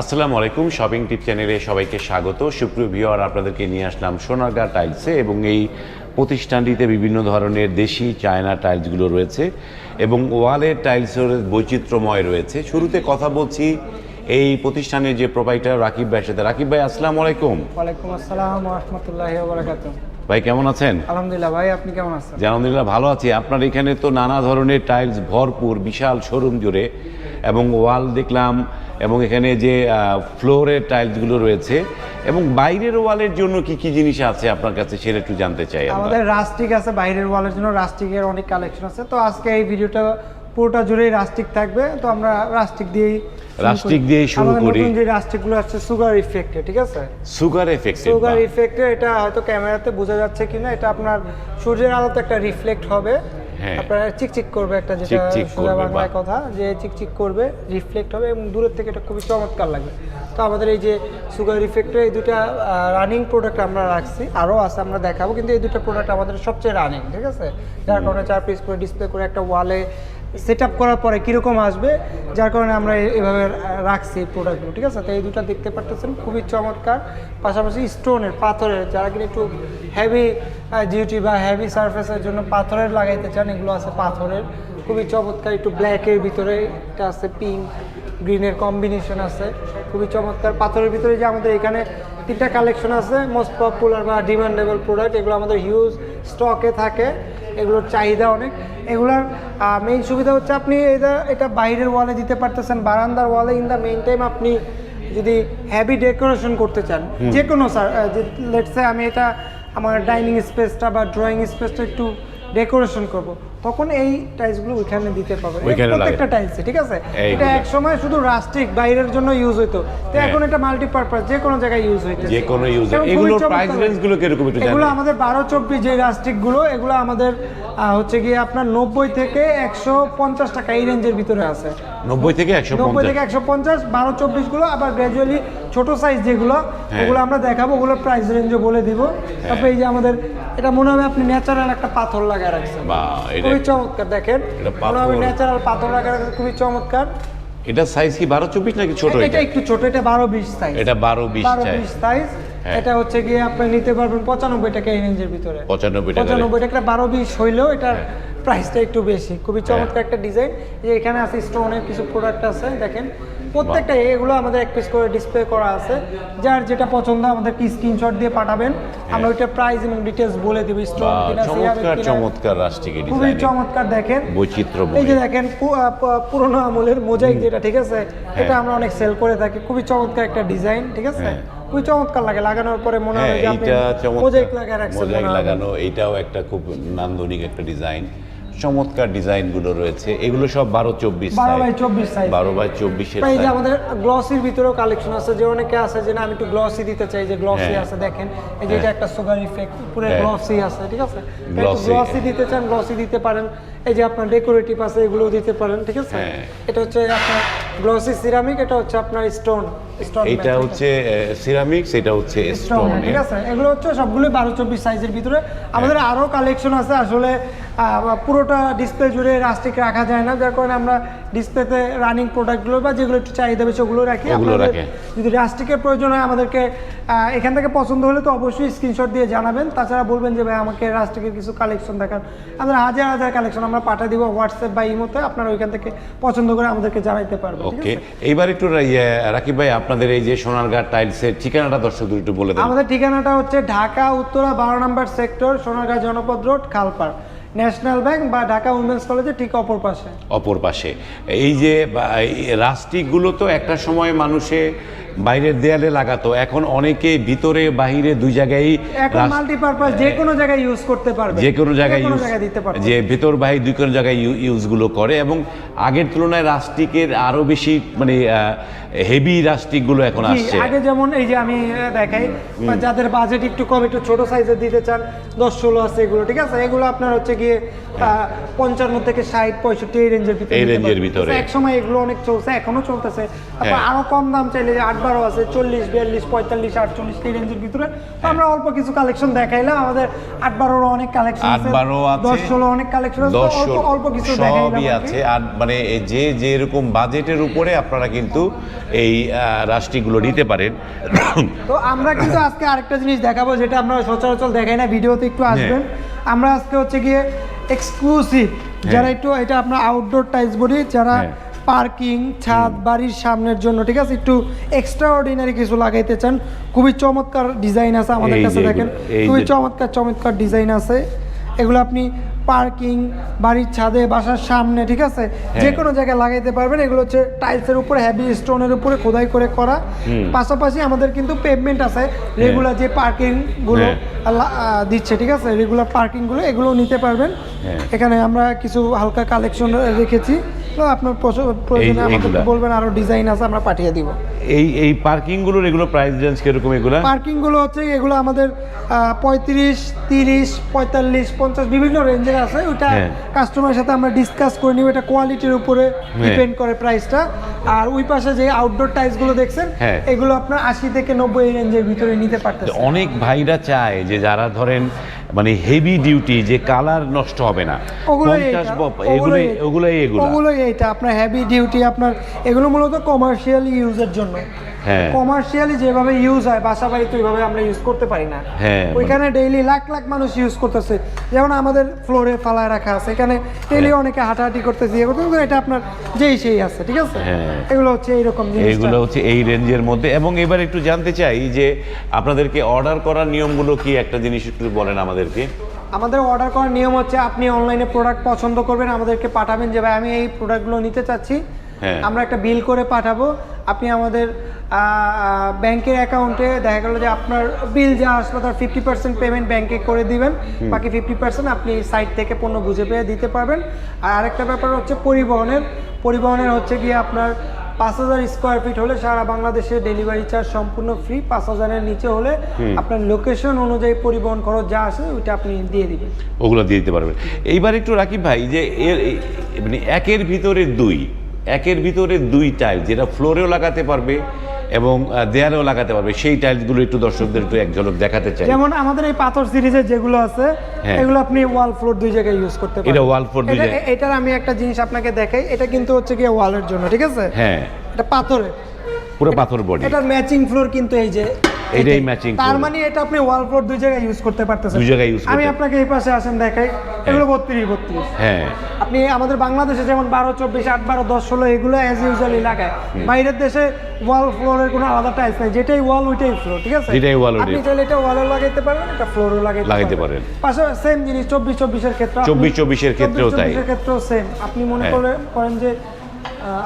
আসসালামু আলাইকুম শপিং টিপ চ্যানেলে সবাইকে স্বাগত। সুপ্রিয় ভিওয়ার আপনাদেরকে নিয়ে আসলাম সোনারগাঁ টাইলসে এবং এই প্রতিষ্ঠানটিতে বিভিন্ন ধরনের দেশি চায়না টাইলসগুলো রয়েছে এবং ওয়ালের টাইলসের বৈচিত্র্যময় রয়েছে। শুরুতে কথা বলছি এই প্রতিষ্ঠানের যে প্রোভাইডার রাকিব ভাইয়ের সাথে। রাকিব ভাই আসসালামু আলাইকুম। ওয়ালাইকুম আসসালাম রহমতুল্লাহ বারাকাত ভাই কেমন আছেন? আলহামদুলিল্লাহ ভাই আপনি কেমন আছেন? আলহামদুলিল্লাহ ভালো আছি। আপনার এখানে তো নানা ধরনের টাইলস ভরপুর বিশাল শোরুম জুড়ে এবং ওয়াল দেখলাম এবং এখানে যে ফ্লোরের টাইলসগুলো রয়েছে এবং বাইরের ওয়ালের জন্য কি কি জিনিস আছে আপনার কাছে সেটা একটু জানতে চাই আমাদের রাস্টিক আছে বাইরের ওয়ালের জন্য রাস্টিকের অনেক কালেকশন আছে তো আজকে এই ভিডিওটা পুরোটা জুড়েই রাস্টিক থাকবে তো আমরা রাস্টিক দিয়েই রাস্টিক। দিয়েই শুরু করি। নতুন যে রাস্টিকগুলো আছে সুগার ইফেক্টে ঠিক আছে সুগার এফেক্টেড সুগার ইফেক্টে এটা হয়তো ক্যামেরাতে বোঝা যাচ্ছে কিনা এটা আপনার সূর্যের আলোতে একটা রিফ্লেক্ট হবে। আপনার চিকচিক করবে একটা যেটা সোজা বাংলায় কথা যে চিকচিক করবে রিফ্লেক্ট হবে এবং দূরের থেকে এটা খুবই চমৎকার লাগবে। তো আমাদের এই যে সুগার রিফ্লেক্টর এই দুটা রানিং প্রোডাক্ট আমরা রাখছি আরও আছে আমরা দেখাবো কিন্তু এই দুটো প্রোডাক্ট আমাদের সবচেয়ে রানিং ঠিক আছে? যার কারণে চার পিস করে ডিসপ্লে করে একটা ওয়ালে সেট করার পরে কীরকম আসবে, যার কারণে আমরা এভাবে রাখছি প্রোডাক্টগুলো ঠিক আছে? তো এই দুটো দেখতে পারতেছেন, খুবই চমৎকার। পাশাপাশি স্টোনের পাথরের, যারা কিনা একটু হেভি ডিউটি বা হেভি সারফেসের জন্য পাথরের লাগাইতে চান, এগুলো আছে পাথরের। খুবই চমৎকার, একটু ব্ল্যাকের ভিতরে, এটা আছে পিঙ্ক গ্রিনের কম্বিনেশন আছে। খুবই চমৎকার। পাথরের ভিতরে যে আমাদের এখানে তিনটা কালেকশন আছে মোস্ট পপুলার বা ডিমান্ডেবল প্রোডাক্ট এগুলো আমাদের হিউজ স্টকে থাকে। এগুলোর চাহিদা অনেক। এগুলোর মেইন সুবিধা হচ্ছে আপনি এটা এটা বাইরের ওয়ালে দিতে পারতেছেন বারান্দার ওয়ালে ইন দ্য মেইন টাইম আপনি যদি হ্যাভি ডেকোরেশন করতে চান যে কোনো স্যার লেটসে আমি এটা আমার ডাইনিং স্পেসটা বা ড্রয়িং স্পেসটা একটু ডেকোরেশন করব। তখন এই টাইলসগুলো ওইখানে দিতে ওইখানে প্রত্যেকটা টাইলসে ঠিক আছে? এটা এক সময় শুধু রাস্টিক বাইরের জন্য ইউজ হতো তো হ্যাঁ। এখন এটা মাল্টিপারপাস যে কোনো জায়গায় ইউজ হইতেছে। যে কোনো এগুলোর চমৎকার price লাগে। গুলো কীরকম একটু জানেন? এগুলো আমাদের বারো চব্বিশ যে রাস্টিকগুলো এগুলো আমাদের হচ্ছে গিয়ে আপনার নব্বই থেকে একশো পঞ্চাশ টাকা এই রেঞ্জের ভিতরে আছে। নব্বই থেকে একশো নব্বই পঞ্চাশ থেকে একশো পঞ্চাশ বারো চব্বিশগুলো আবার গ্র্যাজুয়ালি ছোট সাইজ যেগুলো হ্যাঁ। ওগুলো আমরা দেখাবো ওগুলোর প্রাইস রেঞ্জও বলে দিব। তারপরে এই যে আমাদের এটা মনে হবে আপনি ন্যাচারাল একটা পাথর লাগায় রাখছেন। বা খুবই চমৎকার দেখেন। পাথর। ন্যাচারাল পাথর লাগায় রাখছেন খুবই চমৎকার। এটা সাইজ কি বারো চব্বিশ নাকি ছোট এটা একটু ছোট এটা বারো বিশ সাইজ এটা বারো বিশ সাইজ হ্যাঁ। এটা হচ্ছে গিয়ে আপনি নিতে পারবেন পঁচানব্বই টাকা এই রেঞ্জের ভিতরে। পঁচানব্বই টাকা। পঁচানব্বই টাকা বারো বিশ হইলেও এটার হ্যাঁ। প্রাইসটা একটু বেশি। খুবই চমৎকার একটা ডিজাইন যে এখানে আছে স্টোনের কিছু প্রোডাক্ট আছে দেখেন। প্রত্যেকটা এগুলো আমাদের এক পিস করে ডিসপ্লে করা আছে। যার যেটা পছন্দ আমাদেরকে স্ক্রিনশট দিয়ে পাঠাবেন। আমরা ওইটা প্রাইস এবং ডিটেলস বলে দিব। স্টোন কিনা চমৎকার। চমৎকার রাষ্ট্রিকের খুবই চমৎকার দেখেন। বৈচিত্র্য এই যে দেখেন পুরোনো আমলের মোজাইক যেটা ঠিক আছে? এটা আমরা অনেক সেল করে থাকি। খুবই চমৎকার একটা ডিজাইন ঠিক আছে? হ্যাঁ। খুবই চমৎকার লাগে। লাগানোর পরে মনে হ্যাঁ হয় যে আপনি মোজাইক লাগিয়ে রাখছেন মোজাইক লাগানো এইটাও একটা খুব নান্দনিক একটা ডিজাইন চমৎকার ডিজাইনগুলো রয়েছে। এগুলো সব বারো চব্বিশ বারো বাই চব্বিশ সাইজ বারো বাই চব্বিশের এই যে আমাদের গ্লসির ভিতরেও কালেকশন আছে যে অনেকে আছে যে না আমি একটু গ্লসি দিতে চাই যে গ্লসি হ্যাঁ। আছে দেখেন। এই যে এটা একটা সুগার ইফেক্ট পুরো হ্যাঁ। গ্লসি আছে ঠিক আছে? গ্লসি দিতে চান গ্লসি দিতে পারেন। এই যে আপনার ডেকোরেটিভ আছে এগুলোও দিতে পারেন ঠিক আছে? হ্যাঁ। এটা হচ্ছে আপনার গ্লসি সিরামিক এটা হচ্ছে আপনার স্টোন স্টোন এটা হচ্ছে সিরামিক্স এটা হচ্ছে স্টোন ঠিক আছে? এগুলো হচ্ছে সবগুলো বারো চব্বিশ সাইজের ভিতরে। আমাদের আরও কালেকশন আছে আসলে পুরোটা ডিসপ্লে জুড়ে রাস্টিক রাখা যায় না। যার কারণে আমরা ডিসপ্লেতে রানিং প্রোডাক্টগুলো বা যেগুলো একটু চাহিদা বেশি ওগুলো রাখি। যদি রাস্টিকের প্রয়োজন হয় আমাদেরকে এখান থেকে পছন্দ হলে তো অবশ্যই স্ক্রিনশট দিয়ে জানাবেন। তাছাড়া বলবেন যে ভাই আমাকে রাস্টিকের কিছু কালেকশন দেখান। আমাদের হাজার হাজার কালেকশন আমরা পাঠিয়ে দিব হোয়াটসঅ্যাপ বা ইমোতে আপনারা ওইখান থেকে পছন্দ করে আমাদেরকে জানাইতে পারবেন। ওকে এইবার একটু ইয়ে, রাকিব ভাই আপনাদের এই যে সোনারগাঁ টাইলসের ঠিকানাটা দর্শকদের একটু বলে দেন। আমাদের ঠিকানাটা হচ্ছে ঢাকা উত্তরা বারো নম্বর সেক্টর সোনারগাঁ জনপদ রোড খালপাড়। ন্যাশনাল ব্যাংক বা ঢাকা উইমেন্স কলেজের ঠিক অপর পাশে। অপর পাশে। এই যে রাস্টিকগুলো তো একটা সময় মানুষে বাইরের দেয়ালে লাগাতো এখন অনেকে ভিতরে বাহিরে দুই জায়গায় এখন মাল্টিপারপাস যে কোনো জায়গায় ইউজ করতে পারবে। যে কোনো জায়গায় ইউজ দিতে পারবে। যে ভেতর বাহির দুই কোনো জায়গায় ইউ- ইউজগুলো করে এবং আগের তুলনায় রাস্টিকের আরও বেশি মানে হেভি রাস্টিকগুলো এখন আসছে। আগে যেমন এই যে আমি দেখাই যাদের বাজেট একটু কম একটু ছোট সাইজের দিতে চান দশ ষোলো আছে এগুলো ঠিক আছে? এগুলো আপনার হচ্ছে গিয়ে পঞ্চান্ন থেকে ষাট পঁয়ষট্টি এই রেঞ্জের ভিতরে এই রেঞ্জের ভিতরে। এক সময় এগুলো অনেক চলছে এখনও চলতেছে। হ্যাঁ। আরও কম দাম চাইলে যে আট বারো আছে চল্লিশ বিয়াল্লিশ পঁয়তাল্লিশ আটচল্লিশ এই রেঞ্জের ভিতরে। তো আমরা অল্প কিছু কালেকশন দেখাইলাম আমাদের আট বারোরও অনেক কালেকশন আট আছে দশ ষোলো অনেক কালেকশন আছে অল্প কিছু দেখাইলাম। আছে আর মানে যে যেরকম বাজেটের উপরে আপনারা কিন্তু এই আহ, রাষ্ট্রগুলো নিতে পারেন। তো আমরা কিন্তু আজকে আরেকটা জিনিস দেখাবো যেটা আমরা সচরাচর দেখাই না ভিডিওতে একটু আসবেন। আমরা আজকে হচ্ছে গিয়ে এক্সক্লুসিভ যারা একটু এটা আপনার আউটডোর টাইলস বলি যারা হ্যাঁ। পার্কিং ছাদ বাড়ির সামনের জন্য ঠিক আছে? একটু এক্সট্রা অর্ডিনারি কিছু লাগাইতে চান। খুবই চমৎকার ডিজাইন আছে আমাদের কাছে দেখেন। খুবই চমৎকার চমৎকার ডিজাইন আছে। এগুলো আপনি পার্কিং বাড়ির ছাদে বাসার সামনে ঠিক আছে? হ্যাঁ। যে কোনো জায়গায় লাগাইতে পারবেন। এগুলো হচ্ছে টাইলসের উপরে হেভি স্টোনের উপরে খোদাই করে করা। পাশাপাশি আমাদের কিন্তু পেভমেন্ট আছে। রেগুলার যে পার্কিংগুলো হ্যাঁ। দিচ্ছে ঠিক আছে? রেগুলার পার্কিংগুলো এগুলো নিতে পারবেন। হ্যাঁ। এখানে আমরা কিছু হালকা কালেকশন রেখেছি। আপনার প্রয়োজনে আমাদেরকে বলবেন আরও ডিজাইন আছে আমরা পাঠিয়ে দিব। এই এই পার্কিংগুলোর এগুলো প্রাইস রেঞ্জ কীরকম এগুলো? পার্কিংগুলো হচ্ছে এগুলো আমাদের পঁয়ত্রিশ তিরিশ পঁয়তাল্লিশ পঞ্চাশ বিভিন্ন রেঞ্জের আছে। ওটা হ্যাঁ। কাস্টমারের সাথে আমরা ডিসকাস করে নিব। এটা কোয়ালিটির উপরে ডিপেন্ড করে প্রাইসটা আর ওই পাশে যে আউটডোর টাইলসগুলো দেখছেন হ্যাঁ। এগুলো আপনার আশি থেকে নব্বই রেঞ্জের ভিতরে নিতে পারতেছে। অনেক ভাইরা চায় যে যারা ধরেন মানে হেভি ডিউটি যে কালার নষ্ট হবে না। ওগুলোই পঞ্চাশ এইটা, এগুলোই ওগুলোই- ওগুলোই এগুলো। ওগুলোই এইটা আপনার হেভি ডিউটি আপনার এগুলো মূলত কমার্শিয়াল ইউজের জন্য। হ্যাঁ। কমার্শিয়ালি যেভাবে ইউজ হয় বাসা বাড়িতে ওইভাবে আমরা ইউজ করতে পারি না। হ্যাঁ, ওইখানে ডেইলি লাখ লাখ মানুষ ইউজ করতেছে। যেমন আমাদের ফ্লোরে ফালায় রাখা আছে এখানে ডেইলি হ্যাঁ। অনেকে হাঁটাহাঁটি করতেছে ইয়ে করতেছে এটা আপনার যেই সেই আছে ঠিক আছে হ্যাঁ। এগুলো হচ্ছে এইরকম এইগুলো হচ্ছে এই রেঞ্জের মধ্যে এবং এবার একটু জানতে চাই যে আপনাদেরকে অর্ডার করার নিয়মগুলো কি একটা জিনিস একটু বলেন আমাদেরকে আমাদের অর্ডার করার নিয়ম হচ্ছে আপনি অনলাইনে প্রোডাক্ট পছন্দ করবেন আমাদেরকে পাঠাবেন যে ভাই আমি এই প্রোডাক্টগুলো নিতে চাচ্ছি। আমরা একটা বিল করে পাঠাবো। আপনি আমাদের ব্যাংকের অ্যাকাউন্টে দেখা গেল যে আপনার বিল যা আসলো তার ফিফটি পার্সেন্ট পেমেন্ট ব্যাংকে করে দিবেন। বাকি ফিফটি পার্সেন্ট আপনি সাইট থেকে পণ্য বুঝে পেয়ে দিতে পারবেন। আর আরেকটা ব্যাপার হচ্ছে পরিবহনের। পরিবহনের হচ্ছে গিয়ে আপনার পাঁচ হাজার স্কোয়ার ফিট হলে সারা বাংলাদেশে ডেলিভারি চার্জ সম্পূর্ণ ফ্রি পাঁচ হাজারের নিচে হলে আপনার লোকেশন অনুযায়ী পরিবহন খরচ যা আসে ওইটা আপনি দিয়ে দিবেন। ওগুলো দিয়ে দিতে পারবেন। এইবার একটু রাকিব ভাই যে এর মানে একের ভিতরে দুই। একের ভিতরে দুই টাইল যেটা ফ্লোরেও লাগাতে পারবে এবং দেয়ালেও লাগাতে পারবে সেই টাইলসগুলো একটু দর্শকদের একটু এক ঝলক দেখাতে চাই। যেমন আমাদের এই পাথর সিরিজে যেগুলো আছে হ্যাঁ। এগুলো আপনি ওয়াল ফ্লোর দুই জায়গায় ইউজ করতে পারেন। এটা wall floor দুই জায়গায়। এটার আমি একটা জিনিস আপনাকে দেখাই এটা কিন্তু হচ্ছে গিয়ে ওয়ালের জন্য ঠিক আছে? হ্যাঁ। এটা পাথরের। পুরো পাথর বডি এটার ম্যাচিং ফ্লোর কিন্তু এই যে এটাই matching তার মানে এটা আপনি ওয়াল ফ্লোর দুই জায়গায় ইউজ করতে পারতেছেন। দুই জায়গায় use আমি আপনাকে এই পাশে আসেন দেখাই। এগুলো বত্রিশ বত্রিশ। হ্যাঁ। আপনি আমাদের বাংলাদেশে যেমন বারো চব্বিশ আট বারো দশ ষোলো এগুলো অ্যাজ ইউজুয়ালি লাগায়। বাইরের দেশে ওয়াল ফ্লোরের কোনো আলাদা টাইলস নাই। যেটাই ওয়াল ওইটাই ফ্লোর ঠিক আছে? যেটাই wall আপনি। চাইলে এটা ওয়ালও লাগাইতে পারবেন এটা ফ্লোরও লাগাইতে লাগাইতে পারেন। পাশে সেম জিনিস চব্বিশ চব্বিশের ক্ষেত্রে। আপনি- 24 24 এর ক্ষেত্রেও তাই। 24 ক্ষেত্রেও সেম আপনি মনে হ্যাঁ। করে করেন যে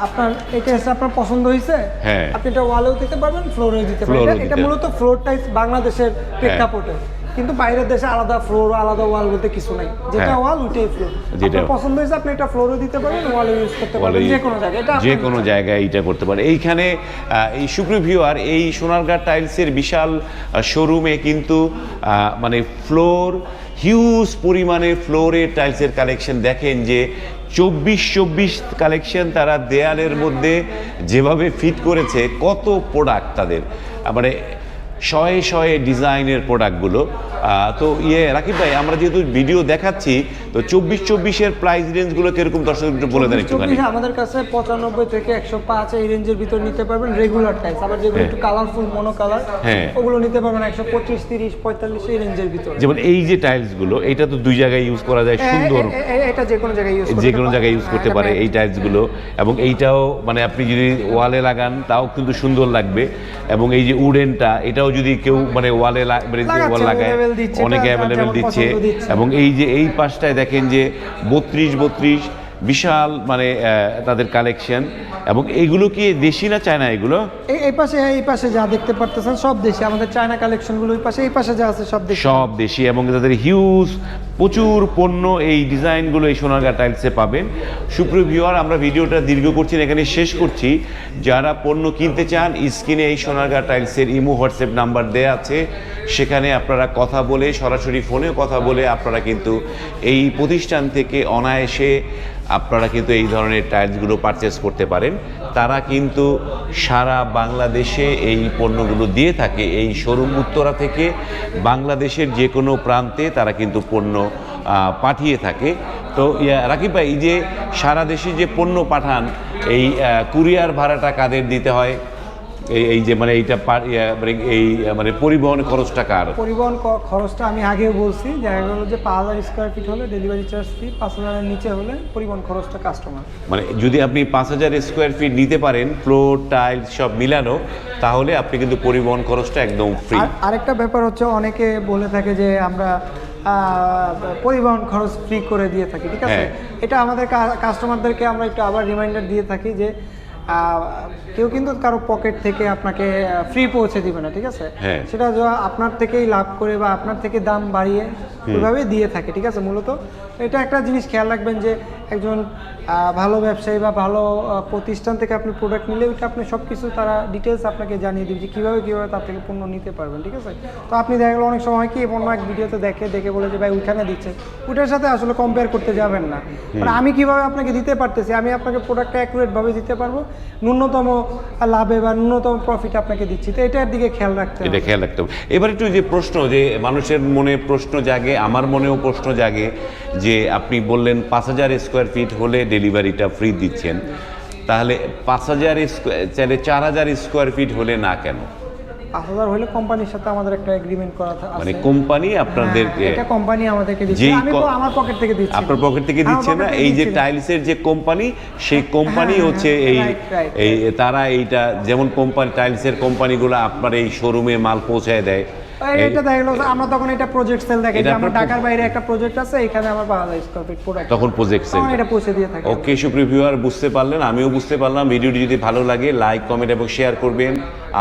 আপনার এটা এসে আপনার পছন্দ হয়েছে? হ্যাঁ। আপনি এটা ওয়ালেও দিতে পারবেন ফ্লোরেও দিতে পারবেন। এটা- এটা মূলত ফ্লোর টাইপ বাংলাদেশের প্রেক্ষাপটে। কিন্তু বাইরের দেশে আলাদা ফ্লোর আলাদা ওয়াল বলতে কিছু নাই। যেটা। ওয়াল ওইটাই ফ্লোর যেটা- পছন্দ হয়েছে আপনি এটা ফ্লোরও দিতে পারেন ওয়ালও ইউজ করতে পারবেন বলে যে কোনো জায়গায়। এটা যে কোনো জায়গায় এইটা করতে পারে। এইখানে এই সুপ্রিভিউয়ার এই সোনারগাঁ টাইলসের বিশাল শোরুমে কিন্তু আহ, মানে ফ্লোর হিউজ পরিমাণে ফ্লোরের টাইলসের কালেকশন দেখেন যে চব্বিশ চব্বিশ কালেকশন তারা দেয়ালের মধ্যে যেভাবে ফিট করেছে, কত প্রোডাক্ট তাদের। মানে শয়ে শয়ে ডিজাইনের প্রোডাক্টগুলো তো ইয়ে রাকিব ভাই, আমরা যেহেতু ভিডিও দেখাচ্ছি তো চব্বিশ চব্বিশের প্রাইস রেঞ্জগুলো কীরকম? দর্শক একটু বলে দেন একটুখানি। আমাদের কাছে পঁচানব্বই থেকে একশো পাঁচ এই রেঞ্জের ভিতর নিতে পারবেন রেগুলার টাইলস আবার যেগুলো হ্যাঁ। একটু কালারফুল মনো কালার হ্যাঁ। ওগুলো নিতে পারবেন একশো পঁচিশ তিরিশ পঁয়তাল্লিশ এই রেঞ্জের ভিতর। যেমন এই যে টাইলসগুলো এটা তো দুই জায়গায় ইউজ করা যায় সুন্দর। এটা যে কোনো জায়গায় ইউজ যে কোনো জায়গায় ইউজ করতে পারে এই টাইলসগুলো এবং এইটাও মানে আপনি যদি ওয়ালে লাগান তাও কিন্তু সুন্দর লাগবে। এবং এই যে উডেনটা এটাও যদি কেউ মানে ওয়ালে মানে ওয়াল লাগায় অনেকে অ্যাভেলেবেল দিচ্ছে। এবং এই যে এই পাশটায় দেখেন যে বত্রিশ বত্রিশ বিশাল মানে আহ, তাদের কালেকশন এবং এগুলো কি দেশি না চায়না এগুলো? এই এই পাশে এই পাশে যা দেখতে পারতেছেন সব দেশি। আমাদের চায়না কালেকশনগুলো এই পাশে এই পাশে যা আছে সব দেশি। সব দেশি এবং তাদের হিউজ প্রচুর পণ্য এই ডিজাইনগুলো এই সোনারগাঁ টাইলসে পাবেন। সুপ্রিয় ভিউয়ার আমরা ভিডিওটা দীর্ঘ করছি এখানে শেষ করছি। যারা পণ্য কিনতে চান স্ক্রিনে এই সোনারগাঁ টাইলসের ইমো, হোয়াটসঅ্যাপ নাম্বার দেওয়া আছে। সেখানে আপনারা কথা বলে, সরাসরি ফোনেও কথা বলে আপনারা কিন্তু এই প্রতিষ্ঠান থেকে অনায়াসে আপনারা কিন্তু এই ধরনের টাইলসগুলো পারচেস করতে পারেন। তারা কিন্তু সারা বাংলাদেশে এই পণ্যগুলো দিয়ে থাকে। এই শোরুম উত্তরা থেকে বাংলাদেশের যে কোনো প্রান্তে তারা কিন্তু পণ্য পাঠিয়ে থাকে। তো রাকিব ভাই যে সারা দেশে যে পণ্য পাঠান, এই কুরিয়ার ভাড়াটা কাদের দিতে হয়? এই এই যে মানে এইটা মানে এই মানে পরিবহন খরচটা কার? পরিবহন খরচটা আমি আগেও বলছি দেখা গেলো যে পাঁচ হাজার স্কোয়ার ফিট হলে ডেলিভারি চার্জ ফি পাঁচ হাজারের নিচে হলে পরিবহন খরচটা কাস্টমার মানে যদি আপনি পাঁচ হাজার স্কোয়ার ফিট নিতে পারেন ফ্লোর টাইল সব মিলানো তাহলে আপনি কিন্তু পরিবহন খরচটা একদম ফ্রি আরেকটা ব্যাপার হচ্ছে অনেকে বলে থাকে যে আমরা পরিবহন খরচ ফ্রি করে দিয়ে থাকি ঠিক আছে? হ্যাঁ। এটা আমাদের কাস্টমারদেরকে আমরা একটু আবার রিমাইন্ডার দিয়ে থাকি যে কেউ কিন্তু কারও পকেট থেকে আপনাকে ফ্রি পৌঁছে দিবে না ঠিক আছে হ্যাঁ। সেটা যা আপনার থেকেই লাভ করে বা আপনার থেকে দাম বাড়িয়ে ওইভাবে দিয়ে থাকে ঠিক আছে? মূলত এটা একটা জিনিস খেয়াল রাখবেন যে একজন ভালো ব্যবসায়ী বা ভালো প্রতিষ্ঠান থেকে আপনি প্রোডাক্ট নিলে ওইটা আপনি সব কিছু তারা ডিটেলস আপনাকে জানিয়ে দিবে যে কীভাবে কীভাবে তার থেকে পণ্য নিতে পারবেন ঠিক আছে? তো আপনি দেখা গেলো অনেক সময় কি পণ্য এক ভিডিওতে দেখে দেখে বলে যে ভাই ওইখানে দিচ্ছে। ওইটার সাথে আসলে কম্পেয়ার করতে যাবেন না। মানে আমি কীভাবে আপনাকে দিতে পারতেছি আমি আপনাকে প্রোডাক্টটা অ্যাকুরেটভাবে দিতে পারব ন্যূনতম লাভে বা ন্যূনতম প্রফিট আপনাকে দিচ্ছি। তো এটার দিকে খেয়াল রাখতে হবে। এটা খেয়াল রাখতে হবে। এবার একটু যে প্রশ্ন যে মানুষের মনে প্রশ্ন জাগে আমার মনেও প্রশ্ন জাগে যে আপনি বললেন পাঁচ হাজার স্কোয়ার ফিট হলে ডেলিভারিটা ফ্রি দিচ্ছেন। তাহলে পাঁচ হাজার চাইলে চার হাজার স্কোয়ার ফিট হলে না কেন? পাঁচ হাজার হলে কোম্পানির সাথে আমাদের একটা এগ্রিমেন্ট করা মানে কোম্পানি আপনাদেরকে হ্যাঁ, এটা কোম্পানি আমাদেরকে দিচ্ছে। যেই আমি তো আমার পকেট থেকে দিচ্ছি। আপনার পকেট থেকে আমার দিচ্ছে না? এই যে টাইলসের যে কোম্পানি সেই কোম্পানি হ্যাঁ, হচ্ছে এই এই তারা এইটা যেমন কোম্পানি টাইলসের কোম্পানিগুলো আপনার এই শোরুমে মাল পৌঁছায় দেয় এটা দেখা গেল আমরা তখন এটা প্রজেক্ট সেল দেখি আমার ঢাকার বাইরে একটা প্রজেক্ট আছে এখানে আমার পাওয়া যায় ফিট প্রোডাক্ট তখন প্রজেক্ট সেল এটা পৌঁছে দিয়ে থাকি। ওকে সুপ্রিভিউয়ার বুঝতে পারলেন আমিও বুঝতে পারলাম। ভিডিওটি যদি ভালো লাগে লাইক কমেন্ট এবং শেয়ার করবেন।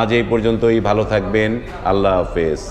আজ এই পর্যন্তই ভালো থাকবেন। আল্লাহ হাফেজ।